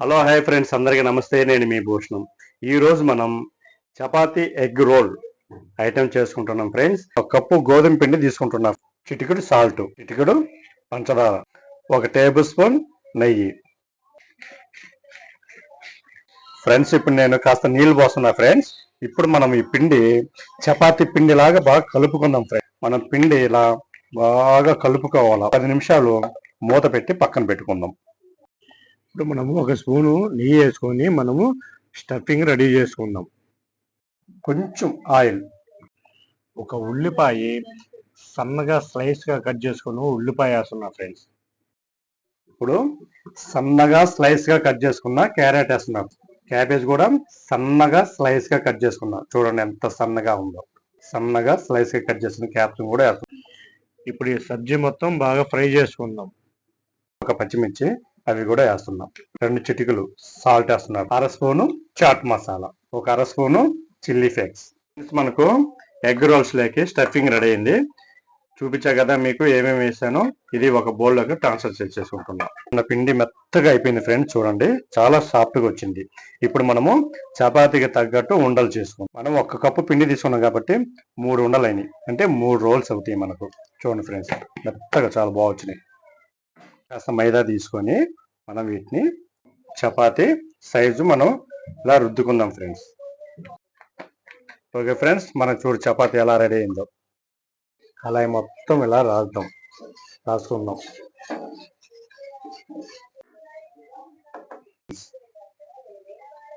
Hello hi friends అందరికీ నమస్తే. నేను మీ భూషణం. ఈ రోజు మనం చపాతీ ఎగ్ రోల్ ఐటెం చేసుకుంటున్నాం ఫ్రెండ్స్. ఒక కప్పు గోధుమ పిండి తీసుకుంటున్నాం. చిటికెడు సాల్ట్ చిటికెడు పంచదార. ఒక టేబుల్ స్పూన్ నెయ్యి. ఫ్రెండ్స్ ఇప్పుడు నేను కాస్త నీళ్ళు పోస్తున్నా ఫ్రెండ్స్. ఇప్పుడు మనం ఈ పిండి చపాతీ పిండి లాగా బాగా కలుపుకుందాం ఫ్రెండ్స్. మనం పిండి ఇలా బాగా కలుపుకోవాలి? పది నిమిషాలు మూత పెట్టి పక్కన పెట్టుకుందాం. ఇప్పుడు మనము ఒక స్పూను నెయ్యి వేసుకొని మనము స్టఫింగ్ రెడీ చేసుకుందాం. కొంచెం ఆయిల్. ఒక ఉల్లిపాయ సన్నగా స్లైస్గా కట్ చేసుకుని ఉల్లిపాయ వేస్తున్నా ఫ్రెండ్స్. ఇప్పుడు సన్నగా స్లైస్గా కట్ చేసుకున్న క్యారెట్ వేస్తున్నాం. క్యాబేజ్ కూడా సన్నగా స్లైస్గా కట్ చేసుకున్నా. చూడండి ఎంత సన్నగా ఉందో. సన్నగా స్లైస్గా కట్ చేసుకున్న క్యాప్సికం కూడా వేస్తున్నాం. ఇప్పుడు ఈ సబ్జీ మొత్తం బాగా ఫ్రై చేసుకుందాం. ఒక పచ్చిమిర్చి అవి కూడా వేస్తున్నాం. రెండు చిటికలు సాల్ట్ వేస్తున్నాం అర స్పూను చాట్ మసాలా ఒక అర స్పూను చిల్లీ ఫ్లేక్స్. మనకు ఎగ్ రోల్స్ లేకి స్టఫింగ్ రెడీ అయింది. చూపించా కదా మీకు ఏమేమి వేసానో. ఇది ఒక బౌల్లోకి ట్రాన్స్ఫర్ చేసేసుకుంటున్నాం మన పిండి మెత్తగా అయిపోయింది ఫ్రెండ్స్ చూడండి. చాలా సాఫ్ట్గా వచ్చింది. ఇప్పుడు మనము చపాతీకి తగ్గట్టు ఉండలు చేసుకుందాం. మనం ఒక కప్పు పిండి తీసుకున్నాం కాబట్టి మూడు ఉండలు అయినాయి. అంటే మూడు రోల్స్ అవుతాయి మనకు. చూడండి ఫ్రెండ్స్ మెత్తగా చాలా బాగా వచ్చినాయి. కాస్త మైదా తీసుకొని మనం వీటిని చపాతీ సైజు మనం ఇలా రుద్దుకుందాం ఫ్రెండ్స్. ఓకే ఫ్రెండ్స్ మనం చూడు చపాతీ ఎలా రెడీ అయిందో. అలా మొత్తం ఇలా రాద్దాం. రాసుకుందాం.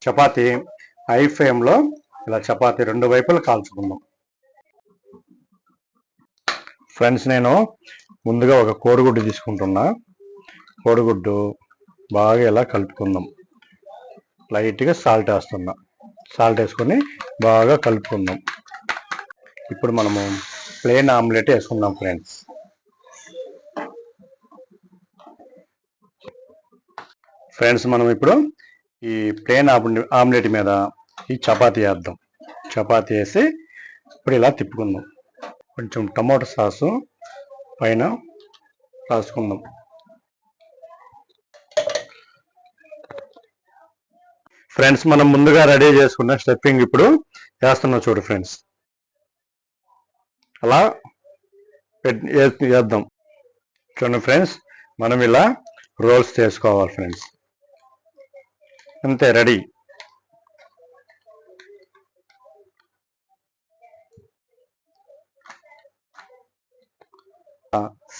చపాతీ హై ఫ్లేమ్లో ఇలా చపాతీ రెండు వైపులు కాల్చుకుందాం. ఫ్రెండ్స్ నేను ముందుగా ఒక కోడిగుడ్డు తీసుకుంటున్నా. కోడిగుడ్డు బాగా ఇలా కలుపుకుందాం. లైట్గా సాల్ట్ వేస్తున్నా. సాల్ట్ వేసుకొని బాగా కలుపుకుందాం. ఇప్పుడు మనము ప్లేన్ ఆమ్లెట్ వేసుకుందాం ఫ్రెండ్స్. ఫ్రెండ్స్ మనం ఇప్పుడు ఈ ప్లేన్ ఆమ్లెట్ మీద ఈ చపాతీ వేద్దాం. చపాతీ వేసి ఇప్పుడు ఇలా తిప్పుకుందాం. కొంచెం టమాటో సాసు పైన రాసుకుందాం. ఫ్రెండ్స్ మనం ముందుగా రెడీ చేసుకున్న స్టెప్పింగ్ ఇప్పుడు వేస్తున్నాం చూడు ఫ్రెండ్స్. అలా వేద్దాం చూడండి ఫ్రెండ్స్ మనం ఇలా రోల్స్ చేసుకోవాలి ఫ్రెండ్స్. అంతే రెడీ.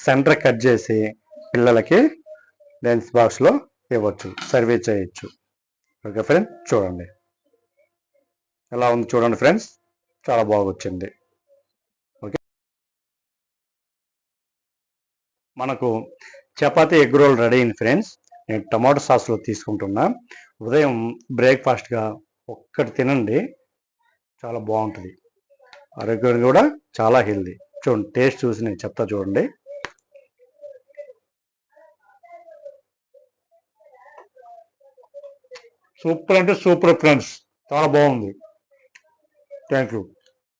సెంటర్ కట్ చేసి పిల్లలకి లంచ్ బాక్స్లో ఇవ్వచ్చు సర్వీస్ చేయొచ్చు. ఓకే ఫ్రెండ్స్ చూడండి. ఎలా ఉంది చూడండి ఫ్రెండ్స్. చాలా బాగా వచ్చింది ఓకే. మనకు చపాతీ ఎగ్ రోల్ రెడీ అయింది ఫ్రెండ్స్. నేను టమాటో సాస్లో తీసుకుంటున్నా. ఉదయం బ్రేక్ఫాస్ట్గా ఒక్కటి తినండి. చాలా బాగుంటుంది. ఆరోగ్యం కూడా చాలా హెల్దీ చూడండి టేస్ట్ చూసి నేను చెప్తా చూడండి. సూపర్ అంటే సూపర్ ఫ్రెండ్స్. చాలా బాగుంది. Thank you